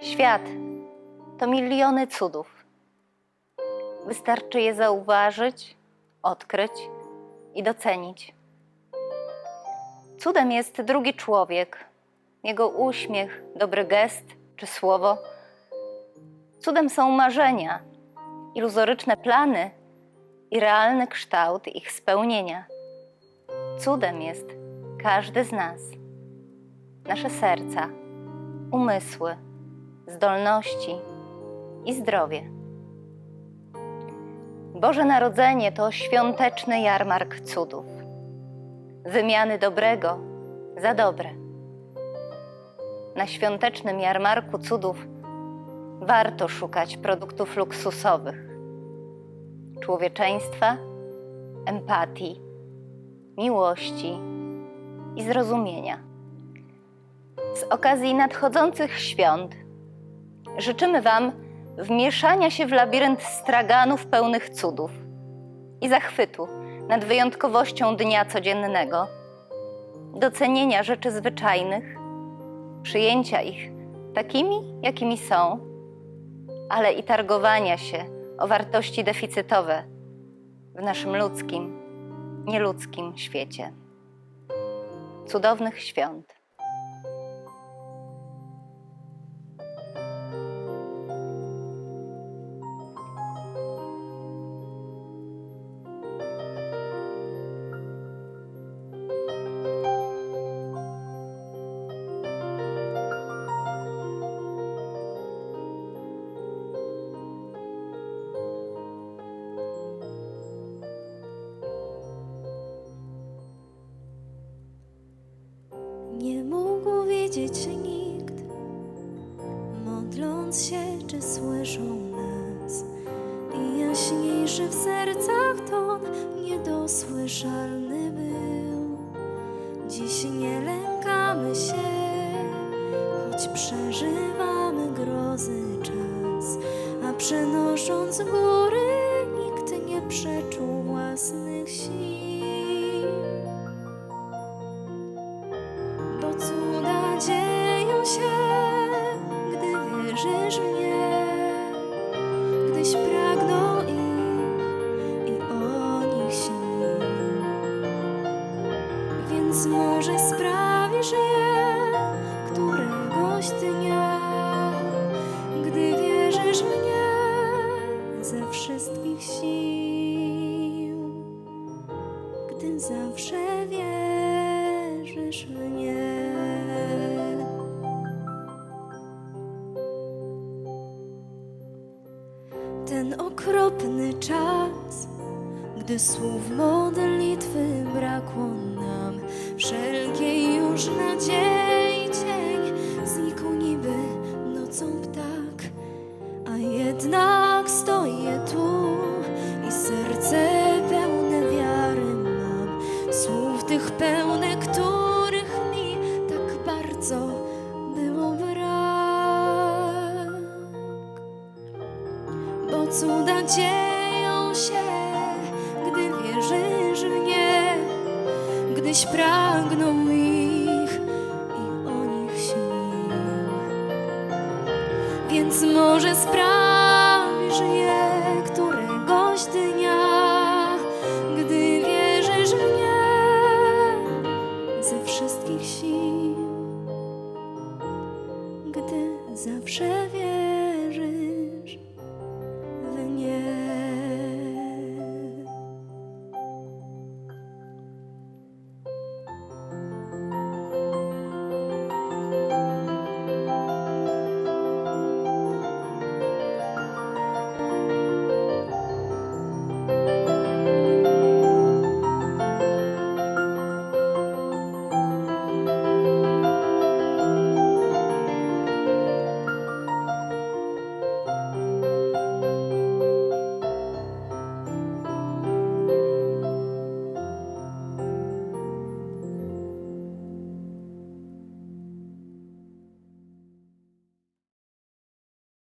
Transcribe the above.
Świat to miliony cudów. Wystarczy je zauważyć, odkryć i docenić. Cudem jest drugi człowiek, jego uśmiech, dobry gest czy słowo. Cudem są marzenia, iluzoryczne plany i realny kształt ich spełnienia. Cudem jest każdy z nas, nasze serca, umysły, zdolności i zdrowie. Boże Narodzenie to świąteczny jarmark cudów, wymiany dobrego za dobre. Na świątecznym jarmarku cudów warto szukać produktów luksusowych, człowieczeństwa, empatii, miłości i zrozumienia. Z okazji nadchodzących świąt życzymy Wam wmieszania się w labirynt straganów pełnych cudów i zachwytu nad wyjątkowością dnia codziennego, docenienia rzeczy zwyczajnych, przyjęcia ich takimi, jakimi są, ale i targowania się o wartości deficytowe w naszym ludzkim, nieludzkim świecie. Cudownych świąt. Wiedzieć nikt, modląc się, czy słyszą nas. I jaśniejszy w sercach ton niedosłyszalny był. Dziś nie lękamy się, choć przeżywamy grozy czas, a przenosząc góry, nikt nie przeczuł własnych sił. Wierzysz w nie, gdyś pragnął ich i o nich śnił. Więc może sprawisz je któregoś dnia, gdy wierzysz w nie ze wszystkich sił gdy zawsze wierzysz w Ten okropny czas, gdy słów modlitwy brakło nam, wszelkiej już nadziei cień znikł niby nocą ptak. Cuda dzieją się, gdy wierzysz w nie, gdyś pragnął ich i o nich śnił. Więc może sprawisz je